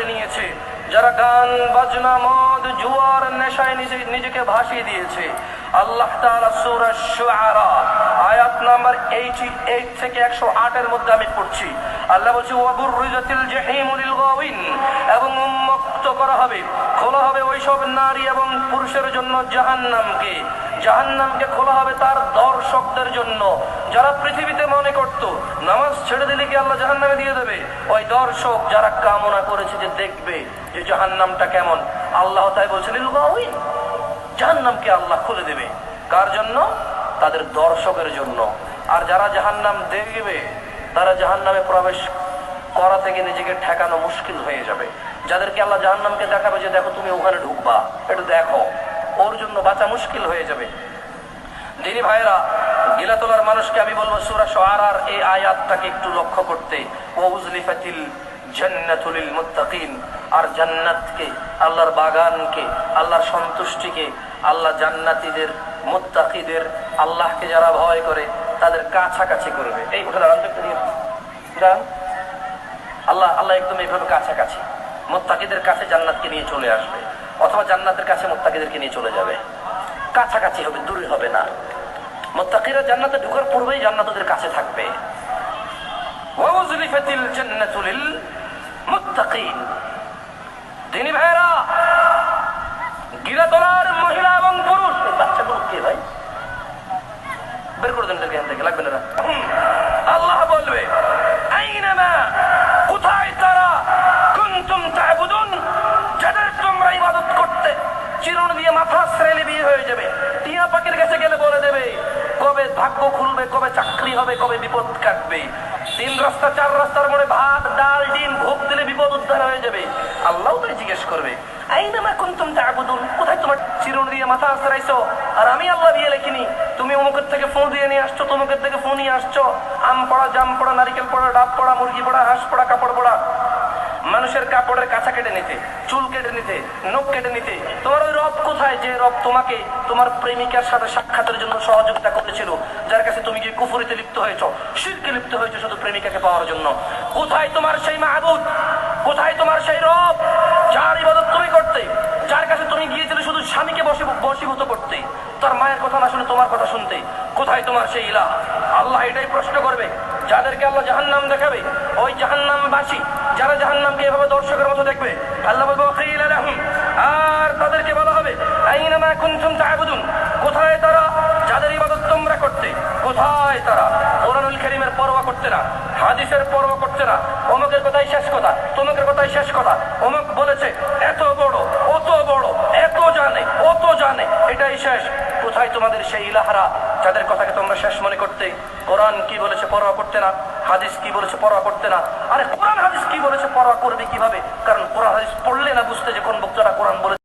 করে নিয়েছে, যারা গান, বাজনা, মদ, জুয়ার নেশায় নিজে, নিজেকে ভাসিয়ে দিয়েছে। আল্লাহ আয়াত নাম্বার 88 থেকে একশো আটের মধ্যে আমি পড়ছি। আল্লাহ বলছে, ওয়াবুররিজাতিল জাহিমু লিল গাওয়িন এবং উন্মুক্ত করা হবে, খোলা হবে ওইসব নারী এবং পুরুষের জন্য জাহান্নামকে। জাহান্নামকে খোলা হবে তার দর দর্শকদের জন্য যারা পৃথিবীতে মনে করত, নামাজ ছেড়ে দিলে কি আল্লাহ জাহান্নামে দিয়ে দেবে? ওই দর্শক যারা কামনা করেছে যে দেখবে যে জাহান্নামটা কেমন, আল্লাহ তাই বলছেন লিল গাওয়িন জাহান্নামকে আল্লাহ খুলে দেবে? কার জন্য? তাদের দর্শকের জন্য। আর যারা জাহান্নাম দেখবে, তারা জাহান্নামে প্রবেশ করা থেকে নিজেকে ঠেকানো মুশকিল হয়ে যাবে। যাদেরকে আল্লাহ জাহান্নামকে দেখাবে যে, দেখো, তুমি ওখানে ঢুকবা এটা দেখো ওর জন্য বাঁচা মুশকিল হয়ে যাবে। দিনী ভাইরা গিলা তোলার মানুষকে আমি বলব, সুরা সোয়ারার এই আয়াতটাকে একটু লক্ষ্য করতে ও উজলিফাতিল জান্নাতুলিল মুত্তাকিন, আর জান্নাতকে, আল্লাহর বাগানকে, আল্লাহর সন্তুষ্টিকে, আল্লাহ জান্নাতীদের, মুত্তাকিদের, আল্লাহকে যারা ভয় করে, তাদের কাছাকাছি করবে এই উঠে। দাঁড়ান। আল্লাহ আল্লাহ একদম এইভাবে কাছাকাছি মোত্তাকিদের কাছে জান্নাতকে নিয়ে চলে আসবে, অথবা জান্নাতের কাছে মোত্তাকিদেরকে নিয়ে চলে যাবে কাছাকাছি হবে, দূরে হবে না মোত্তাকিরা জান্নাতে ঢোকার পূর্বেই জান্নাত ওদের কাছে থাকবে। ওয়াউজলিফাতিল জান্নাতু লিল মুত্তাকিন। দিনী ভাইরা গিরাতলার মহিলা এবং পুরুষ। বাচ্চাগুলো কে ভাই? বের করে দেন এখান থেকে, লাগবে না। আল্লাহ বলবে আইনামা কোথায় তারা? কুনতুম তা'বুদুন? যাদের তোমরা ইবাদত করতে চিরুন দিয়ে মাথা শ্রেণি বিয়ে হয়ে যাবে। টিয়া পাখির কাছে গেলে বলে দেবে কবে ভাগ্য খুলবে, কবে চাকরি হবে, কবে বিপদ কাটবে? তিন রাস্তা, চার রাস্তার মোড়ে ভাত, ডাল, ডিম, ভোগ দিলে বিপদ উদ্ধার হয়ে যাবে। আল্লাহ তাই জিজ্ঞেস করবে আইনামা কুনতুম তা'বুদুন? কোথায় তোমার চিরুন দিয়ে মাথা আশ্রাইছো আর আমি আল্লাহ বিয়ে লেখিনি। তুমি অমুকের থেকে ফোন দিয়ে নিয়ে আসছো, তমুকের থেকে ফোন নিয়ে আসছো। আম পড়া, জাম পড়া, নারিকেল পড়া, ডাব পড়া, মুরগি পড়া, হাঁস পড়া, কাপড় পড়া মানুষের কাপড়ের কাছা কেটে নিতে, চুল কেটে নিতে, নখ কেটে নিতে, তোমার ওই রব কোথায় যে রব তোমাকে, তোমার প্রেমিকার সাথে সাক্ষাতের জন্য সহযোগিতা করেছিল, যার কাছে তুমি গিয়ে কুফুরিতে লিপ্ত হয়েছ, শিরকে লিপ্ত হয়েছে শুধু প্রেমিকাকে পাওয়ার জন্য। কোথায় তোমার সেই মাহবুদ? কোথায় তোমার সেই রব, যার ইবাদত তুমি করতে যার কাছে তুমি গিয়েছিলে শুধু স্বামীকে বসে বসীভূত করতে। তার মায়ের কথা না শুনে তোমার কথা শুনতে। কোথায় তোমার সেই ইলা আল্লাহ এটাই প্রশ্ন করবে। যাদেরকে আল্লাহ জাহান্নাম দেখাবে, ওই জাহান্নামবাসী, যারা জাহান্নামকে এভাবে দর্শকের মতো দেখবে, আল্লাহ বলবে আর তাদেরকে বলা হবে কোথায় তারা? যাদের ইবাদত তোমরা করতে, কোথায় তারা? কোরআনুল কারীমের পরোয়া করতে না, হাদিসের পরোয়া করতে না। অমুকের কথাই শেষ কথা, তমুকের কথাই শেষ কথা, অমুক শেষ কোথায় তোমাদের সেই ইলাহারা যাদের কথাকে তোমরা শেষ মনে করতে? কোরআন কি বলেছে পরোয়া করতে না? হাদিস কি বলেছে পরোয়া করতে না? আরে কোরআন হাদিস কি বলেছে পরোয়া করবে কীভাবে? কারণ কোরআন হাদিস পড়লে না বুঝতে যে কোন বক্তারা কোরআন বলেছে